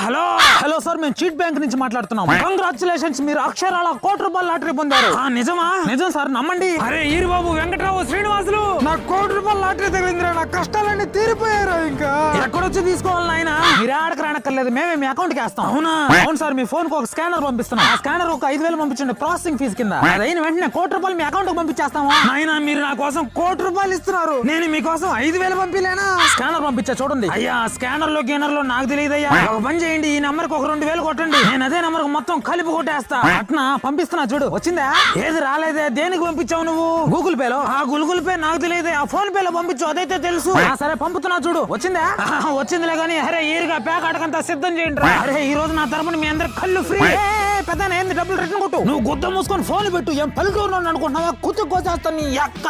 Hello. Hello sir మేము cheat bank నుంచి మాట్లాడుతున్నాం. కంగ్రాచులేషన్స్ మీరు అక్షరాల కోటి రూపాయల లాటరీ పొందారు. ఆ, నిజమా? నిజం సార్ నమ్మండి. అరే ఈరు బాబు వెంకట్రావు శ్రీనివాసులు. నా కోటి రూపాయల లాటరీ తగిలిందిరా నా కష్టాలన్నీ తీరిపోయారు ఇంకా. ఎక్కడొచ్చి తీసుకోవాలి నాయన? మీరు ఆడకు రానక్కర్లేదు. మేమే మీ అకౌంట్కి వేస్తాం. అవునా? అవును సార్ మీ ఫోన్కు ఒక స్కానర్ పంపిస్తున్నాం. ఆ స్కానర్ ఒక ఐదు వేలు పంపించండి. ప్రాసెసింగ్ ఫీజు కింద. అది అయిన వెంటనే కోటి రూపాయలు మీ అకౌంట్కి పంపించేస్తాము. నాయన మీరు నా కోసం కోటి రూపాయలు ఇస్తున్నారు. నేను మీకోసం ఐదు వేలు పంపిలేనా? స్కానర్ పంపించా చూడండి. అయ్యా స్కానర్లో గేనర్లో నాకు తెలియదు అయ్యా ఒక పని చేయండి ఈ నెంబర్కి ఒక రెండు వేలు కొట్టండి. నేను అదే నెంబర్కు మొత్తం కలిపి కొట్టేస్తా. అట్నా? పంపిస్తున్నా చూడు. వచ్చిందా? ఏది రాలేదే? దేనికి పంపించావు నువ్వు? గూగుల్ పే లో. ఆ గూగుల్ పే నాకు తెలియదు. ఆ ఫోన్ పే లో పంపించు అదైతే తెలుసు. సరే పంపుతున్నా చూడు. వచ్చిందా? వచ్చిందిలే కానీ అరే ఈరుగా ప్యాక్ అడకంతా సిద్ధం చేయండి రా. అరే ఈ రోజు నా తరపున మీ అందరు కళ్ళు ఫ్రీ. పెద్ద ఏంది డబ్బులు రిటర్న్ కొట్టు? నువ్వు గుద్ద మూసుకొని ఫోన్ పెట్టు ఏం పల్లెటూరు అనుకుంటున్నావా కుత్తు కోసేస్తాను నీ అక్క.